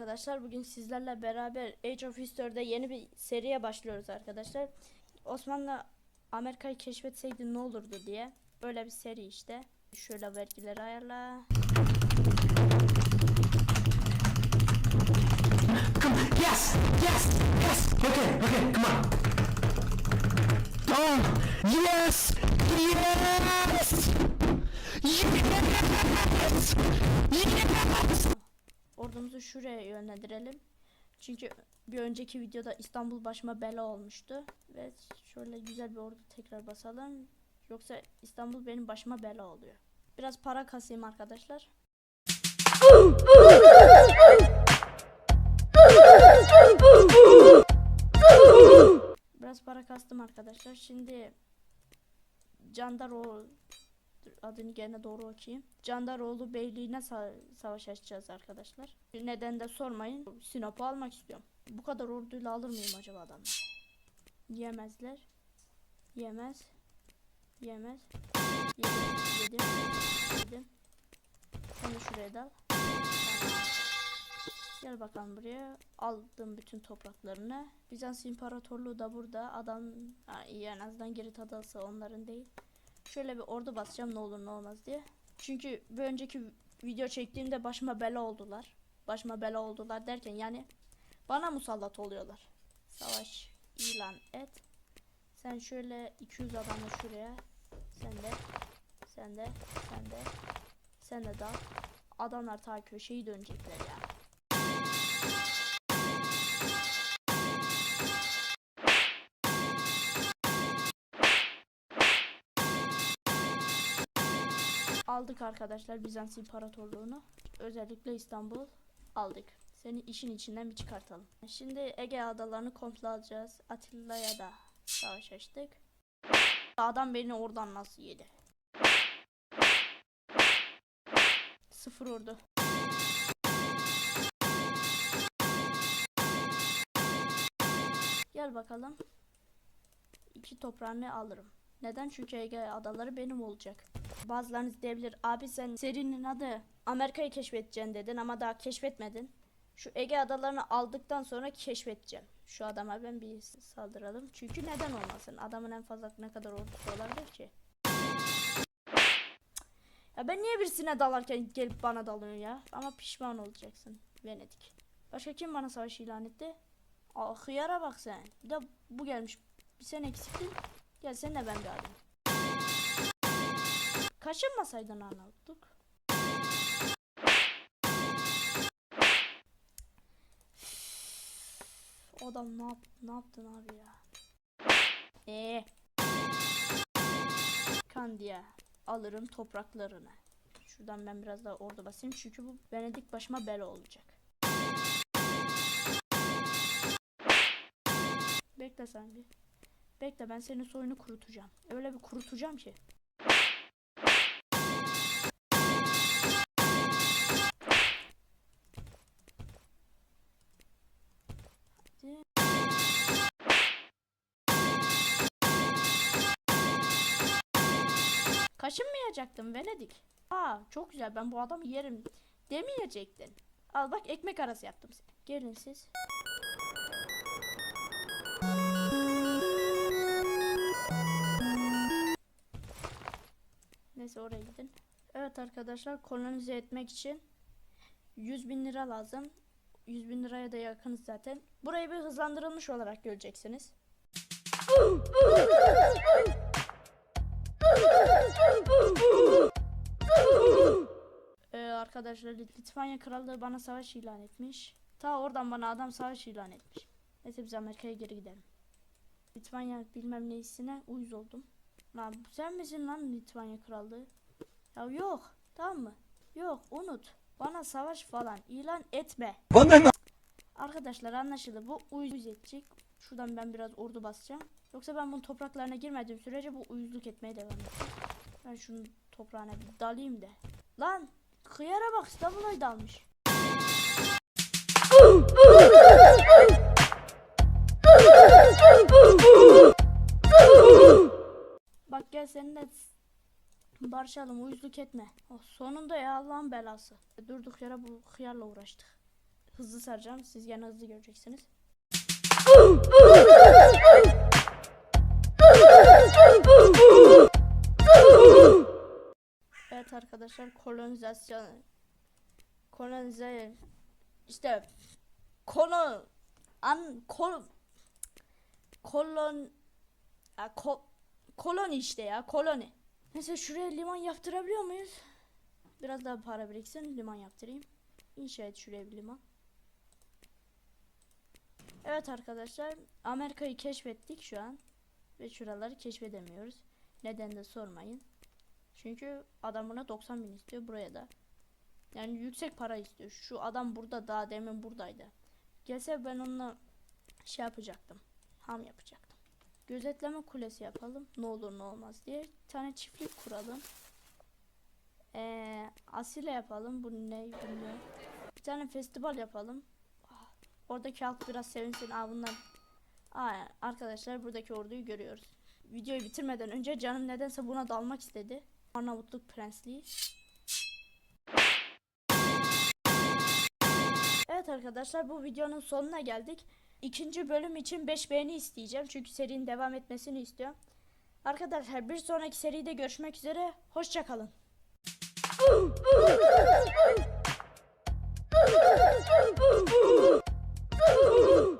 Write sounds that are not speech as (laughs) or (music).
arkadaşlar. Bugün sizlerle beraber Age of History'de yeni bir seriye başlıyoruz arkadaşlar. Osmanlı Amerika'yı keşfetseydi ne olurdu diye. Böyle bir seri işte. Şöyle vergileri ayarla. Come. Yes! Yes! Yes! Okay, okay, come on. Oh! Yes! Yes! Yes! Yes! Ordumuzu şuraya yönlendirelim. Çünkü bir önceki videoda İstanbul başıma bela olmuştu. Ve şöyle güzel bir ordu tekrar basalım. Yoksa İstanbul benim başıma bela oluyor. Biraz para kasayım arkadaşlar. Biraz para kastım arkadaşlar. Şimdi Candaroğlu Adını gene doğru okuyayım. Candaroğlu Beyliği'ne sa- savaş açacağız arkadaşlar. Neden de sormayın. Sinop'u almak istiyorum. Bu kadar orduyla alır mıyım acaba adamlar? Yemezler. Yemez. Yemez. Yedim. Yedim. Yedim. De şuraya dal. Gel bakalım buraya. Aldım bütün topraklarını. Bizans İmparatorluğu da burada. Adam iyi en azından Girit adası onların değil. Şöyle bir ordu basacağım ne olur ne olmaz diye. Çünkü bir önceki video çektiğimde başıma bela oldular. Başıma bela oldular derken yani bana musallat oluyorlar. Savaş ilan et. Sen şöyle 200 adamla şuraya. Sen de. Sen de. Sen de. Sen de dal. Adamlar ta köşeyi dönecekler ya. Aldık arkadaşlar Bizans İmparatorluğunu. Özellikle İstanbul aldık. Seni işin içinden bir çıkartalım. Şimdi Ege adalarını komple alacağız. Atilla'ya da savaş açtık. Adam beni oradan nasıl yedi? Sıfır ordu. Gel bakalım. İki toprağını alırım. Neden? Çünkü Ege adaları benim olacak. Bazılarınız diyebilir abi sen serinin adı Amerika'yı keşfedeceksin dedin ama daha keşfetmedin. Şu Ege adalarını aldıktan sonra keşfedeceğim. Şu adama ben bir saldıralım. Çünkü neden olmasın? Adamın en fazla ne kadar ordusu olabilir ki? Ya ben niye birisine dalarken gelip bana dalıyorsun ya? Ama pişman olacaksın. Venedik. Başka kim bana savaş ilan etti? Aa hıyara bak sen. Bir de bu gelmiş. Bir sen eksiktin. Gel sen de ben alayım. Kaşınmasaydın Arnavutluk. Adam ne, yap ne yaptın abi ya? Eee. Kandiya alırım topraklarını. Şuradan ben biraz daha ordu basayım çünkü bu Venedik başıma bela olacak. Bekle sen bir. Bekle ben senin soyunu kurutacağım. Öyle bir kurutacağım ki. Kaşınmayacaktım Venedik. Aa çok güzel ben bu adamı yerim demeyecektin. Al bak ekmek arası yaptım. Gelin siz. Neyse oraya gidin. Evet arkadaşlar kolonize etmek için 100 bin lira lazım. 100 bin liraya da yakınız zaten. Burayı bir hızlandırılmış olarak göreceksiniz. Ee, arkadaşlar Litvanya Krallığı bana savaş ilan etmiş. Ta oradan bana adam savaş ilan etmiş. Neyse biz Amerika'ya geri gidelim. Litvanya bilmem neyisine uyuz oldum. Lan sen misin lan Litvanya Krallığı? Ya yok tamam mı? Yok unut. Bana savaş falan ilan etme. Bana ne? Arkadaşlar anlaşıldı. Bu uyuz edecek. Şuradan ben biraz ordu basacağım. Yoksa ben bunun topraklarına girmediğim sürece bu uyuzluk etmeye devam edecek. Ben şunun toprağına bir dalayım da. Lan kıyara bak İstanbul'a dalmış. Seninle barışalım uyuzluk etme. Oh, sonunda ya Allah'ın belası. Durduk yere bu hıyarla uğraştık. hızlı saracağım. Siz gene hızlı göreceksiniz. Evet arkadaşlar kolonizasyon kolonize işte konu an kol kolon ya, ko, koloni işte ya koloni. Neyse şuraya liman yaptırabiliyor muyuz? Biraz daha para biriksin liman yaptırayım. İnşa et şuraya bir liman. Evet arkadaşlar Amerika'yı keşfettik şu an. Ve şuraları keşfedemiyoruz. Neden de sormayın. Çünkü adam buna 90 bin istiyor buraya da. Yani yüksek para istiyor. Şu adam burada daha demin buradaydı. Gelse ben onunla şey yapacaktım. Ham yapacaktım. Gözetleme kulesi yapalım. Ne olur ne olmaz diye. Bir tane çiftlik kuralım. Ee, asile yapalım. Bu ne bilmiyorum. Bir tane festival yapalım. Oradaki halk biraz sevinsin. Aa bunlar. Aa, arkadaşlar buradaki orduyu görüyoruz. Videoyu bitirmeden önce canım nedense buna dalmak istedi. Arnavutluk prensliği. Evet arkadaşlar bu videonun sonuna geldik. İkinci bölüm için 5 beğeni isteyeceğim. Çünkü serinin devam etmesini istiyorum. Arkadaşlar bir sonraki seride görüşmek üzere. Hoşçakalın. (laughs)